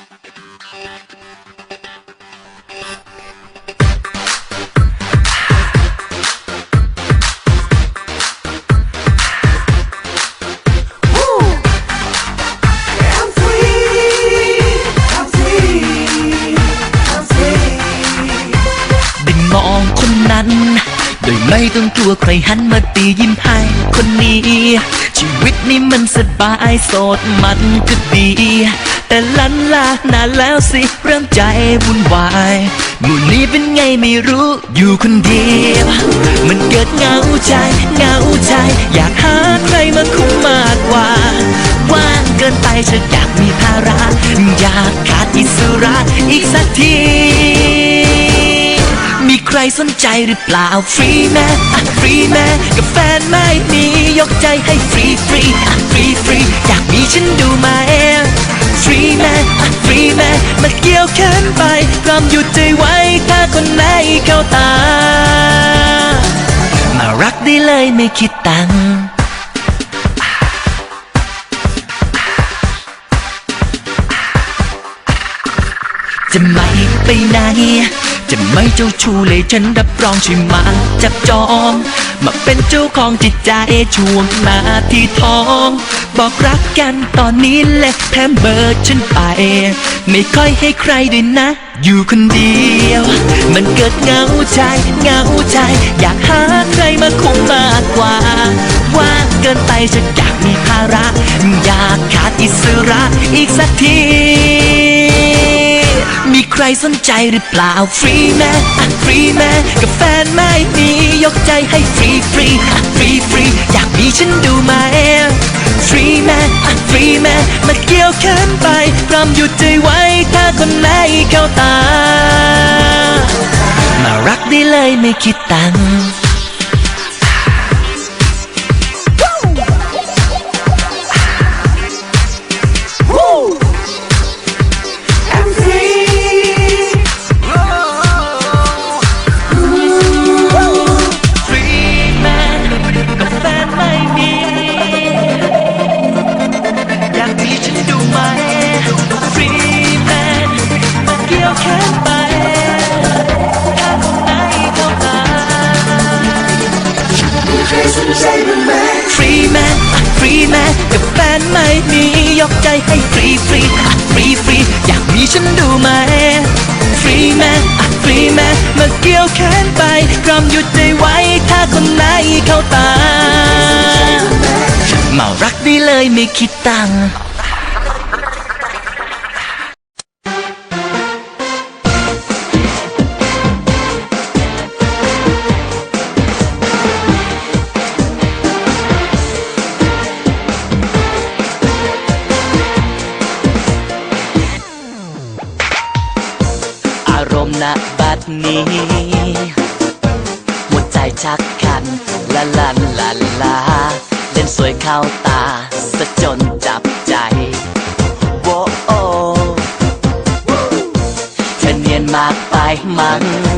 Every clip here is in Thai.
มองคนนั้น โดยไม่ต้องกลัวใครหันมาตียิ้มให้คนนี้ ชีวิตนี้มันสบายโสดมันก็ดี แต่ลันลานานแล้วสิเริ่มใจวุ่นวายหมู่นี้เป็นไงไม่รู้อยู่คนเดียว มันเกิดเงาใจเงาใจ อยากหาใครมาคุมมากกว่า ว่างเกินไปฉันอยากมีภาระ อยากขาดอิสระอีกสักที มีใครสนใจหรือเปล่าฟรีแม่ฟรีแม่กับแฟนไม่มียกใจให้ฟรีฟรีฟรีฟรีอยากมีฉันดูไหม ฟรีแม่ฟรีแม่มาเกี่ยวแขนไปพร้อมหยุดใจไว้ถ้าคนไหนเข้าตา มารักได้เลยไม่คิดตังค์จะไม่ไปไหน จะไม่เจ้าชู้เลยฉันรับรองช่วยมาจับจอง มาเป็นเจ้าของจิตใจช่วงหน้าที่ทอง บอกรักกันตอนนี้เลยแถมเบอร์ฉันไป ไม่ค่อยให้ใครด้วยนะ อยู่คนเดียว มันเกิดเหงาใจเหงาใจ อยากหาใครมาคุมมากกว่า ว่างเกินไปฉันอยากมีภาระ อยากขาดอิสระอีกสักทีมีใครสนใจหรือเปล่าฟรีแม่อะฟรีแม่ มาเกี่ยวแขนไปพร้อมหยุดใจไว้ ถ้าคนไหนเข้าตา มารักได้เลยไม่คิดตังค์ ฟรีแมนอะฟรีแมนกับแฟนไม่มียกใจให้ฟรีฟรีอะฟรีฟรีอยากมีฉันดูไหมฟรีแมนอะฟรีแมนมาเกี่ยวแขนไปพร้อมหยุดใจไว้ถ้าคนไหนเข้าตามารักได้เลยไม่คิดตังค์ ณบัดนี้ หัวใจชักคันละลันละลาเล่นสวยเข้าตาสะจนจับใจโวโอเธอเนียนมากไปมั้ง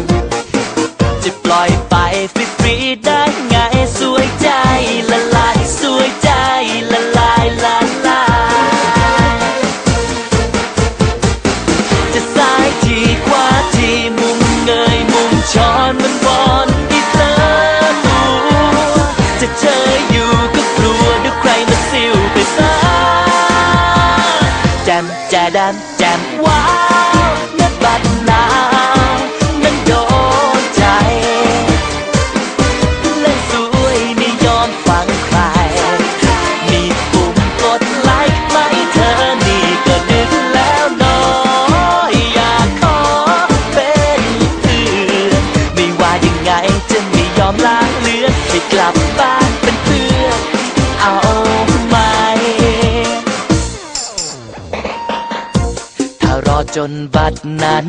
แจม จนบัดนั้น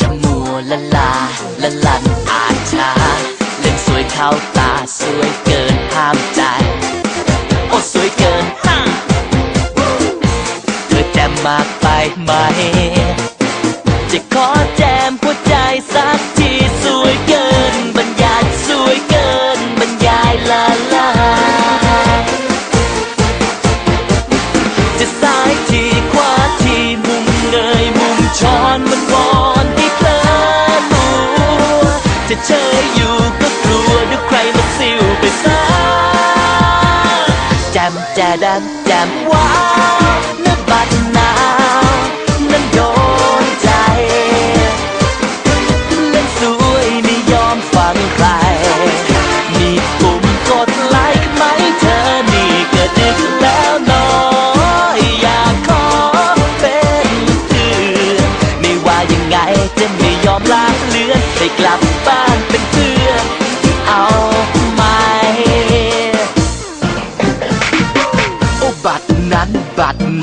จะมัวละลาละลันอาจช้าเล่นสวยเข้าตาสวยเกินห้าม จะเชยอยู่ก็กลัวเดี๋ยใครมาซิวไปซะจำจดังจำว้า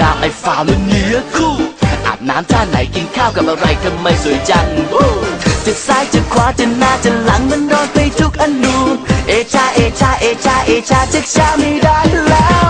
ตาไอ้ฟาแล้วเนื้อคู่อาบน้ำท่าไหนกินข้าวกับอะไรทำไมสวยจังจะซ้ายจะขวาจะหน้าจะหลังมันโดนไปทุกอนูเอชาเอชาเอชาเอชาจะช้าไม่ได้แล้ว